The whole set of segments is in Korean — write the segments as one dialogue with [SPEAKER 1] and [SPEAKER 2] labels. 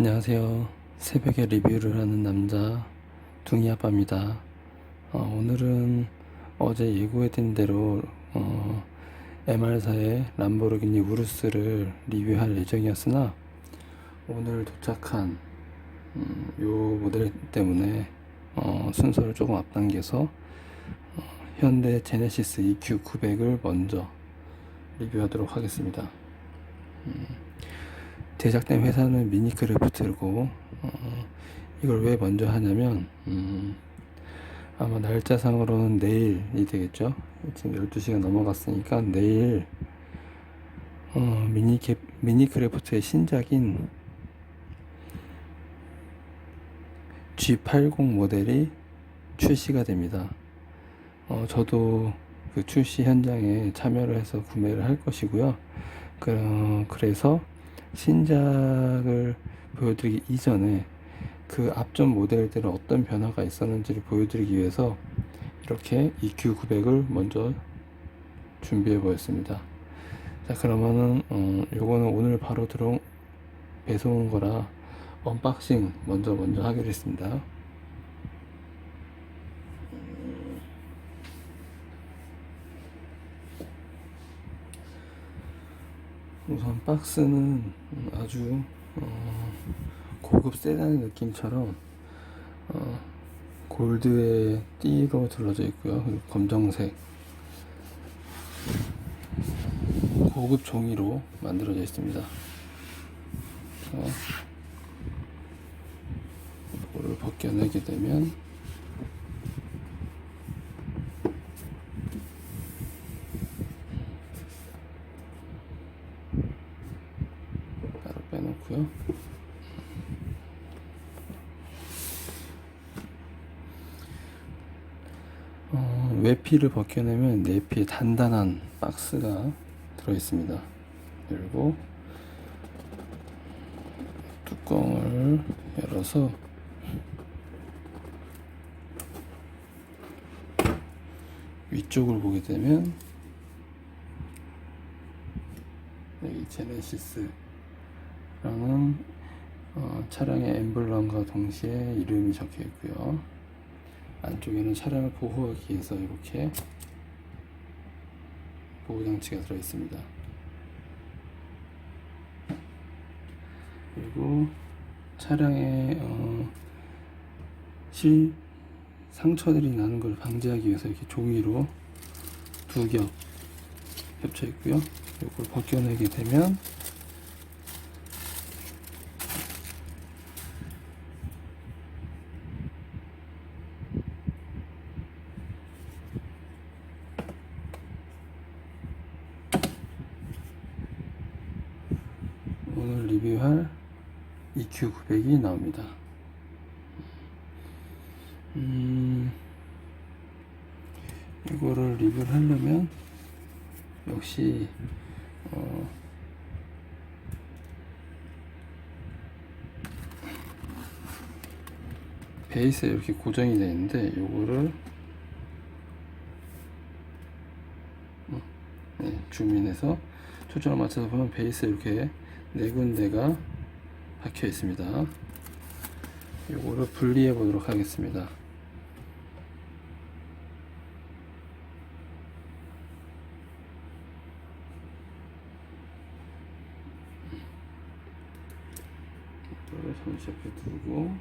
[SPEAKER 1] 안녕하세요. 새벽에 리뷰를 하는 남자 둥이 아빠입니다. 어, 오늘은 어제 예고해드린 대로 어, MR사의 람보르기니 우루스를 리뷰할 예정이었으나 오늘 도착한 음, 요 모델 때문에 어, 순서를 조금 앞당겨서 어, 현대 제네시스 EQ900을 먼저 리뷰하도록 하겠습니다. 제작된 회사는 미니크래프트고 어, 이걸 왜 먼저 하냐면 음, 아마 날짜상으로는 내일이 되겠죠. 지금 12시가 넘어갔으니까 내일 어, 미니캐, 미니크래프트의 신작인 G80 모델이 출시가 됩니다. 어, 저도 그 출시 현장에 참여를 해서 구매를 할 것이고요. 그, 그래서 신작을 보여드리기 이전에 그 앞전 모델들은 어떤 변화가 있었는지를 보여드리기 위해서 이렇게 EQ900을 먼저 준비해 보였습니다. 자 그러면은 어, 요거는 오늘 바로 들어온 배송한 거라 언박싱 먼저 먼저 하기로 했습니다. 우선 박스는 아주 어, 고급 세단 느낌처럼 어, 골드의 띠로 둘러져 있고요. 그리고 검정색 고급 종이로 만들어져 있습니다. 어, 이거를 벗겨내게 되면 따로 빼놓고요. 어, 외피를 벗겨내면 내피에 단단한 박스가 들어있습니다. 그리고 뚜껑을 열어서 위쪽을 보게 되면 여기 제네시스라는 어, 차량의 엠블럼과 동시에 이름이 적혀 있고요. 안쪽에는 차량을 보호하기 위해서 이렇게 보호 장치가 들어 있습니다. 그리고 차량에 어, 실 상처들이 나는 걸 방지하기 위해서 이렇게 종이로 두 겹 겹쳐 있고요. 이걸 벗겨내게 되면 오늘 리뷰할 EQ900이 나옵니다. 음, 이거를 리뷰를 하려면 역시 어, 베이스에 이렇게 고정이 되어 있는데 요거를 어, 네, 줌인해서 초점을 맞춰서 보면 베이스에 이렇게 네 군데가 박혀 있습니다. 요거를 분리해 보도록 하겠습니다. 이거를 옆에 두고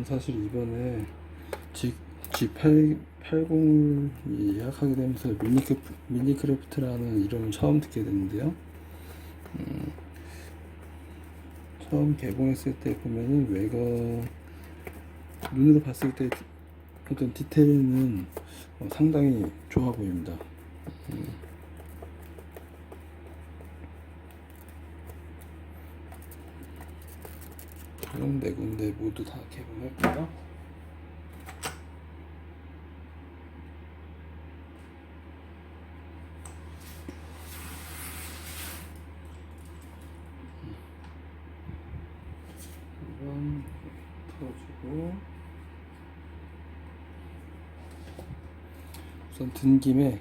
[SPEAKER 1] 저는 사실 이번에 G, G8, 80을 예약하게 되면서 미니크, 미니크래프트라는 이름을 처음 듣게 됐는데요. 음, 처음 개봉했을 때 보면은 외관 눈으로 봤을 때 어떤 디테일은 어, 상당히 좋아 보입니다. 음. 그럼 네 군데 모두 다 개봉할까요? 이건 풀어주고 우선 든 김에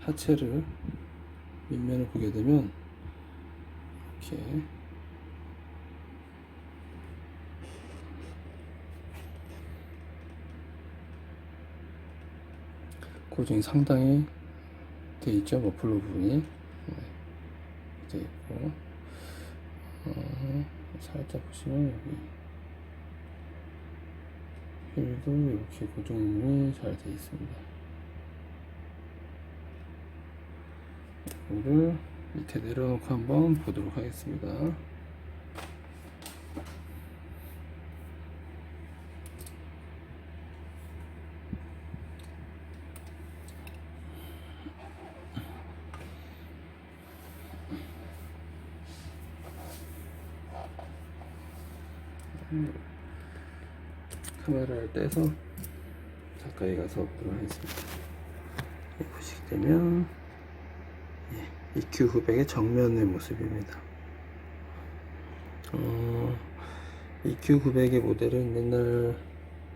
[SPEAKER 1] 하체를 밑면을 보게 되면 이렇게 고정이 상당히 돼 있죠 머플러 부분이 네. 돼 있고 어, 살짝 보시면 여기 휠도 이렇게 고정이 잘 돼 있습니다. 이거를 밑에 내려놓고 한번 보도록 하겠습니다. 카메라를 떼서 가까이 가서 보도록 하겠습니다. 보시게 되면 예, EQ 900의 정면의 모습입니다. 어, EQ 900의 모델은 옛날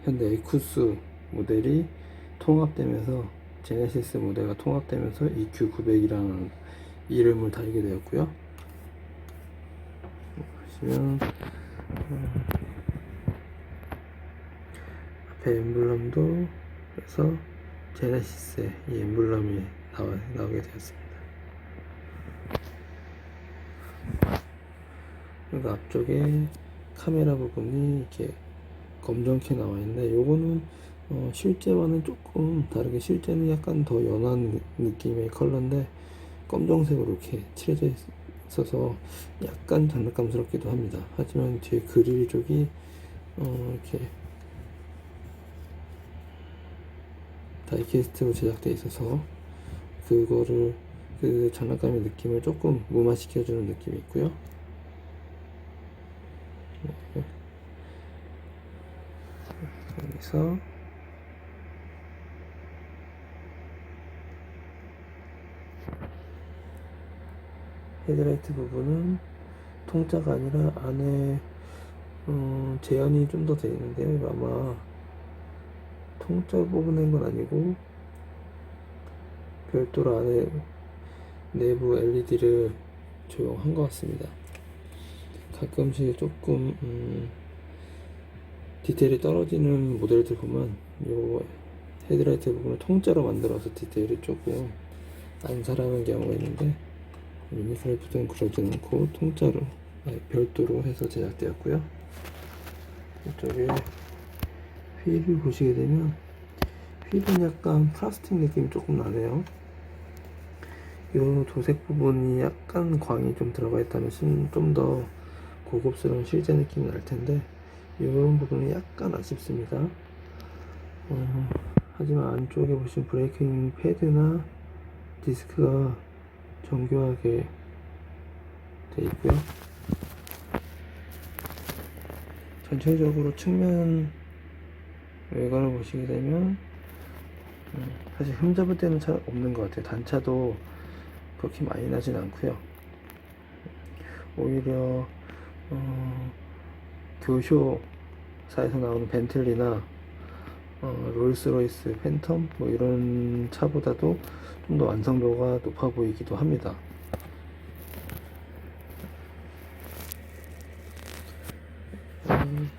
[SPEAKER 1] 현대 에쿠스 모델이 통합되면서 제네시스 모델과 통합되면서 EQ 900이라는 이름을 달게 되었고요. 보시면 앞에 엠블럼도 그래서 제네시스의 이 엠블럼이 나와, 나오게 되었습니다. 그리고 앞쪽에 카메라 부분이 이렇게 검정케 나와 있는데 요거는 어, 실제와는 조금 다르게 실제는 약간 더 연한 느낌의 컬러인데 검정색으로 이렇게 칠해져 있 어서 약간 장난감스럽기도 합니다. 하지만 뒤에 그릴 쪽이 어, 이렇게 다이캐스트로 제작되어 있어서 그거를 그 장난감의 느낌을 조금 무마시켜주는 느낌이 있고요. 네. 여기서 헤드라이트 부분은 통짜가 아니라 안에 어, 제한이 좀더 있는데 아마 통짜 부분인 건 아니고 별도로 안에 내부 LED를 조용한 것 같습니다. 가끔씩 조금 음, 디테일이 떨어지는 모델들 보면 요 헤드라이트 부분을 통짜로 만들어서 디테일이 조금 안 살아가는 경우가 있는데 유니클래프트는 그러지 않고 통짜로 아예 별도로 해서 제작되었고요. 이쪽에 휠을 보시게 되면 휠은 약간 플라스틱 느낌이 조금 나네요. 이 도색 부분이 약간 광이 좀 들어가 있다면 좀 더 고급스러운 실제 느낌이 날 텐데 이런 부분은 약간 아쉽습니다. 어, 하지만 안쪽에 보신 브레이킹 패드나 디스크가 정교하게 돼 있고요. 전체적으로 측면 외관을 보시게 되면 음, 사실 흠잡을 때는 잘 없는 것 같아요. 단차도 그렇게 많이 나진 않고요. 오히려 어, 교쇼사에서 나오는 벤틀리나 어, 롤스로이스 팬텀 뭐 이런 차보다도 좀 더 완성도가 높아 보이기도 합니다. 음,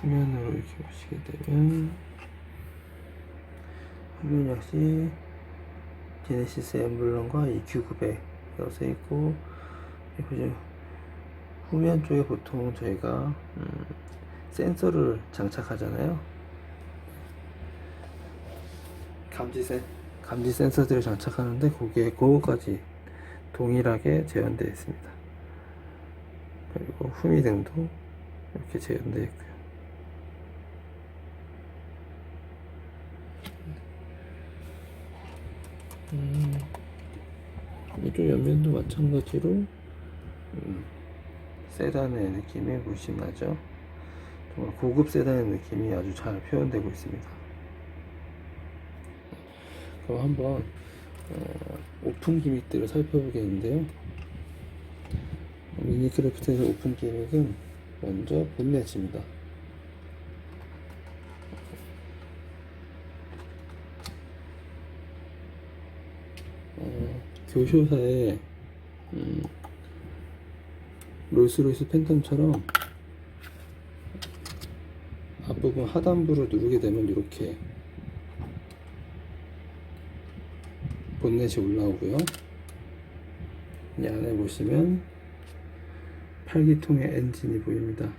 [SPEAKER 1] 후면으로 이렇게 보시게 되면 후면 역시 제네시스 엠블럼과 EQ900 이어서 있고 보시면 후면 쪽에 보통 저희가 음, 센서를 장착하잖아요. 감지 센 감지 센서들을 장착하는데 거기에 그거까지 동일하게 재현되어 있습니다. 그리고 후미 등도 이렇게 재현되어 있고요. 음, 이쪽 옆면도 마찬가지로 음, 세단의 느낌이 나죠. 정말 고급 세단의 느낌이 아주 잘 표현되고 있습니다. 그럼 한번 어, 오픈 기믹들을 살펴보겠는데요. 미니크래프트에서 오픈 기믹은 먼저 본넷입니다. 어, 교쇼사의 음, 롤스로이스 팬텀처럼 앞부분 하단부를 누르게 되면 이렇게 본넷이 올라오고요. 이 안에 보시면 8기통의 엔진이 보입니다.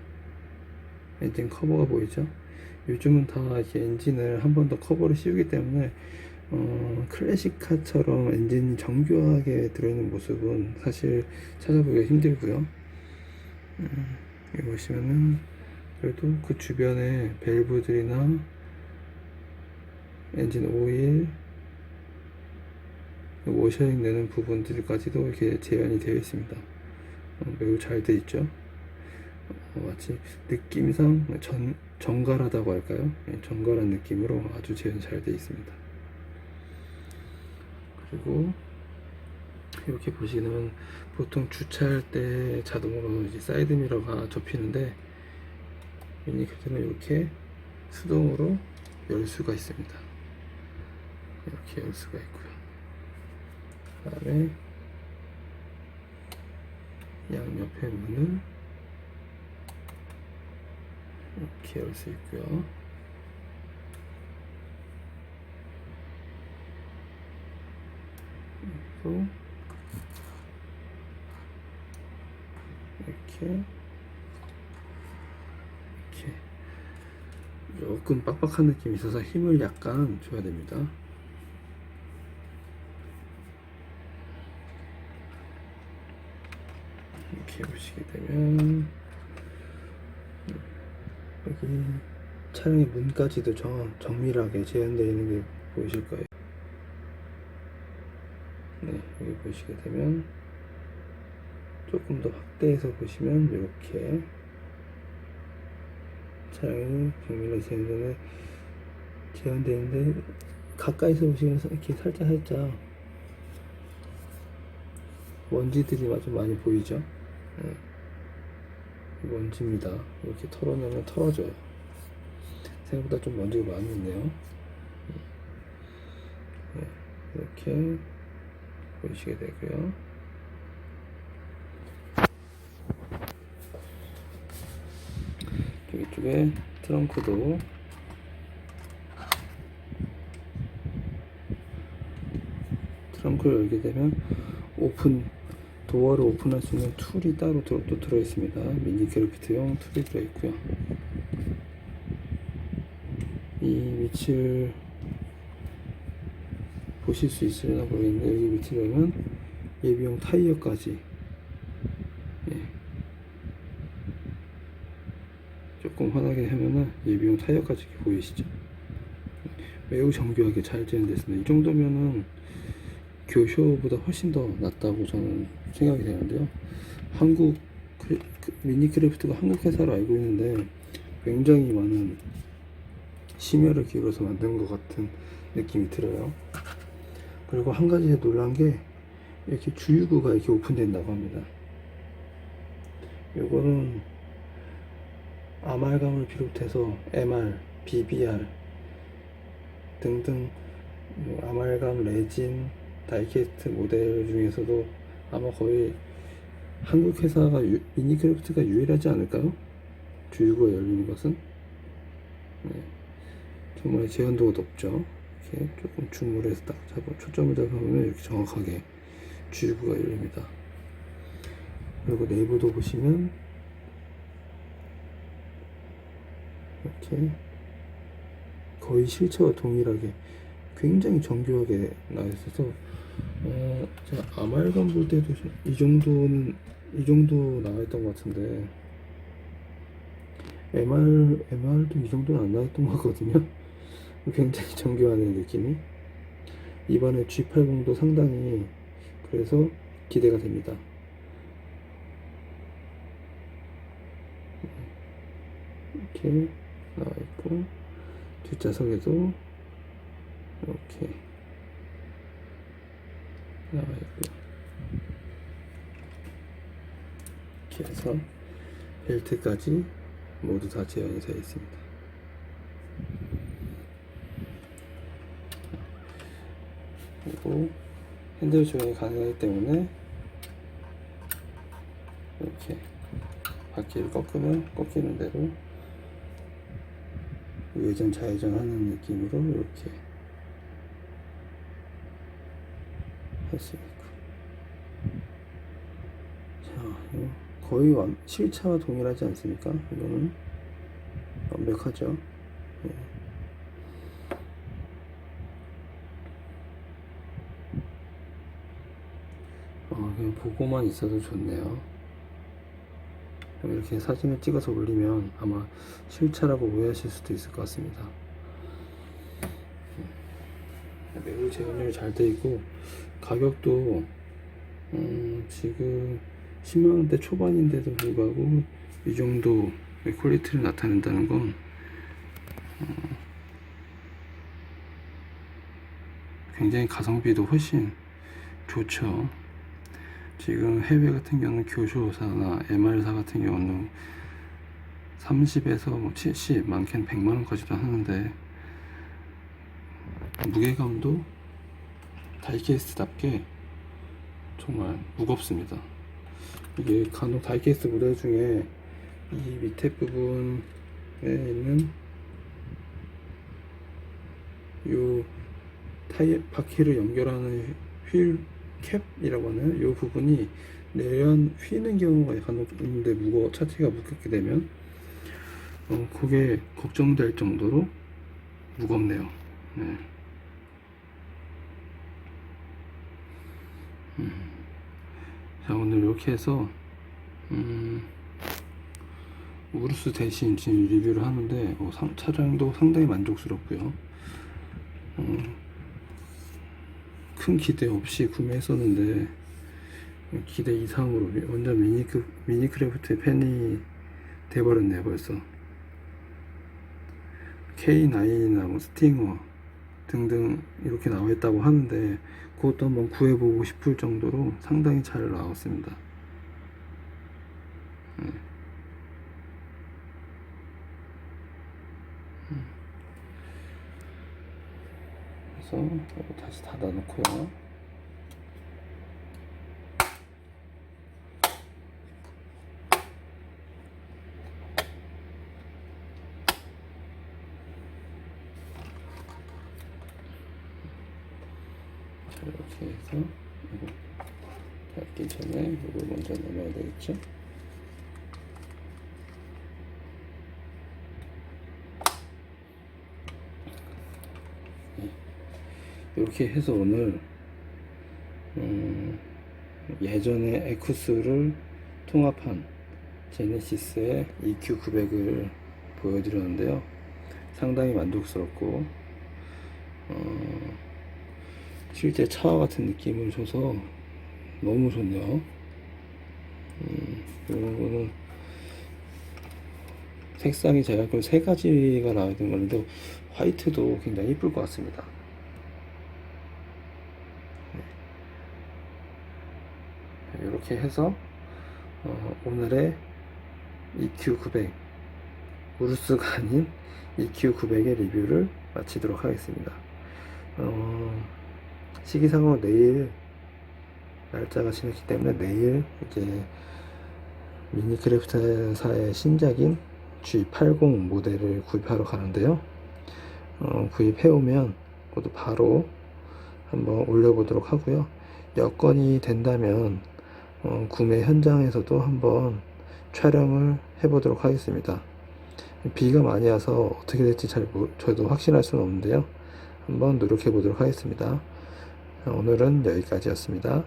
[SPEAKER 1] 엔진 커버가 보이죠? 요즘은 다 엔진을 한 번 더 커버를 씌우기 때문에 어, 클래식카처럼 엔진이 정교하게 들어있는 모습은 사실 찾아보기가 힘들고요. 음, 여기 보시면은 그래도 그 주변에 밸브들이나 엔진 오일, 워셔링 내는 부분들까지도 이렇게 재현이 되어 있습니다. 어, 매우 잘 되어 있죠. 어, 마치 느낌상 전, 정갈하다고 할까요? 예, 정갈한 느낌으로 아주 재현 잘 되어 있습니다. 그리고 이렇게 보시면 보통 주차할 때 자동으로 이제 사이드 미러가 접히는데 미니카트는 이렇게 수동으로 열 수가 있습니다. 이렇게 열 수가 있고요. 그 다음에 양옆에 문을 이렇게 열 수 있고요. 그리고 이렇게 이렇게 조금 빡빡한 느낌이 있어서 힘을 약간 줘야 됩니다. 이렇게 보시게 되면 여기 차량의 문까지도 정, 정밀하게 재현되어 있는 게 보이실 거예요. 네, 여기 보시게 되면 조금 더 확대해서 보시면 이렇게 차량이 정밀하게 재현되는 재현되는데 가까이서 보시면 이렇게 살짝 살짝 먼지들이 아주 많이 보이죠? 네. 먼지입니다. 이렇게 털어내면 털어져요. 생각보다 좀 먼지가 많이 있네요. 네, 이렇게 보시게 되고요. 이쪽에 트렁크도 트렁크를 열게 되면 오픈 도어를 오픈할 수 있는 툴이 따로 들어, 또 들어 있습니다. 미니 그래피트용 툴이 들어 있고요. 이 위치를 보실 수 있으려나 모르겠는데 여기 밑에 보면 예비용 타이어까지 예. 환하게 하면은 예비용 타이어까지 보이시죠? 매우 정교하게 잘 재현됐습니다. 이 정도면은 교쇼보다 훨씬 더 낫다고 저는 생각이 되는데요. 한국 그, 그 미니크래프트가 한국 회사로 알고 있는데 굉장히 많은 심혈을 기울여서 만든 것 같은 느낌이 들어요. 그리고 한 가지 놀란 게 이렇게 주유구가 이렇게 오픈된다고 합니다. 요거는 아말감을 비롯해서 MR, BBR 등등 뭐 아말감, 레진, 다이캐스트 모델 중에서도 아마 거의 한국 회사가 유, 미니크래프트가 유일하지 않을까요? 주유구가 열리는 것은 네. 정말 제한도가 높죠. 이렇게 조금 줌을 해서 딱 잡아 초점을 잡아보면 이렇게 정확하게 주유구가 열립니다. 그리고 내부도 보시면 이렇게 거의 실체와 동일하게 굉장히 정교하게 나와 있어서 어, 제가 아말감 볼 때도 이 정도는 이 정도 나와있던 것 같은데 MR, MR도 이 정도는 안 나왔던 것 같거든요. 굉장히 정교하네 느낌이. 이번에 G80도 상당히 그래서 기대가 됩니다. 이렇게 나와 있고 뒷좌석에도 이렇게 나와 있고요. 이렇게 해서 벨트까지 모두 다 재현이 되어 있습니다. 그리고 핸들 조정이 가능하기 때문에 이렇게 바퀴를 꺾으면 꺾이는 대로 외전 좌회전 하는 느낌으로 이렇게 할 수 있고 자 거의 완, 실차와 동일하지 않습니까? 이거는 완벽하죠 네. 어, 그냥 보고만 있어도 좋네요 이렇게 사진을 찍어서 올리면 아마 실차라고 오해하실 수도 있을 것 같습니다. 매우 재현율이 잘 돼 있고 가격도 음, 지금 10만 원대 초반인데도 불구하고 이 정도 퀄리티를 나타낸다는 건 어, 굉장히 가성비도 훨씬 좋죠. 지금 해외 같은 경우는 교쇼사나 MR사 같은 경우는 30에서 뭐 70, 많게는 100만 원까지도 하는데 무게감도 다이캐스트답게 정말 무겁습니다. 이게 간혹 다이캐스트 모델 중에 이 밑에 부분에 있는 요 타이 바퀴를 연결하는 휠 캡이라고 하나요? 이 부분이 내연 휘는 경우가 간혹 있는데 무거 차체가 무겁게 되면 어, 그게 걱정될 정도로 무겁네요. 네. 음. 자 오늘 이렇게 해서 음, 우르스 대신 지금 리뷰를 하는데 어, 상, 차량도 상당히 만족스럽고요. 어, 큰 기대 없이 구매했었는데 기대 이상으로 완전 미니크, 미니크래프트의 팬이 돼버렸네요 벌써 K9이나 뭐 스팅어 등등 이렇게 나와 있다고 하는데 그것도 한번 구해보고 싶을 정도로 상당히 잘 나왔습니다 네. 이거 다시 닫아 놓고요. 자, 이렇게 해서 이거 닫기 전에 이걸 먼저 넣어야 되겠죠? 이렇게 해서 오늘 음, 예전에 에쿠스를 통합한 제네시스의 EQ900을 보여드렸는데요. 상당히 만족스럽고 어, 실제 차와 같은 느낌을 줘서 너무 좋네요. 음, 이런 거는 색상이 제가 알기로 세 가지가 나와야 되는 건데 화이트도 굉장히 이쁠 것 같습니다. 이렇게 해서 어, 오늘의 EQ900 우르스가 아닌 EQ900의 리뷰를 마치도록 하겠습니다. 어, 시기상으로 내일 날짜가 지났기 때문에 내일 이제 미니크래프트사의 신작인 G80 모델을 구입하러 가는데요. 어, 구입해오면 그것도 바로 한번 올려보도록 하고요. 여건이 된다면 어, 구매 현장에서도 한번 촬영을 해보도록 하겠습니다. 비가 많이 와서 어떻게 될지 잘 모, 저도 확신할 수는 없는데요. 한번 노력해 보도록 하겠습니다. 오늘은 여기까지였습니다.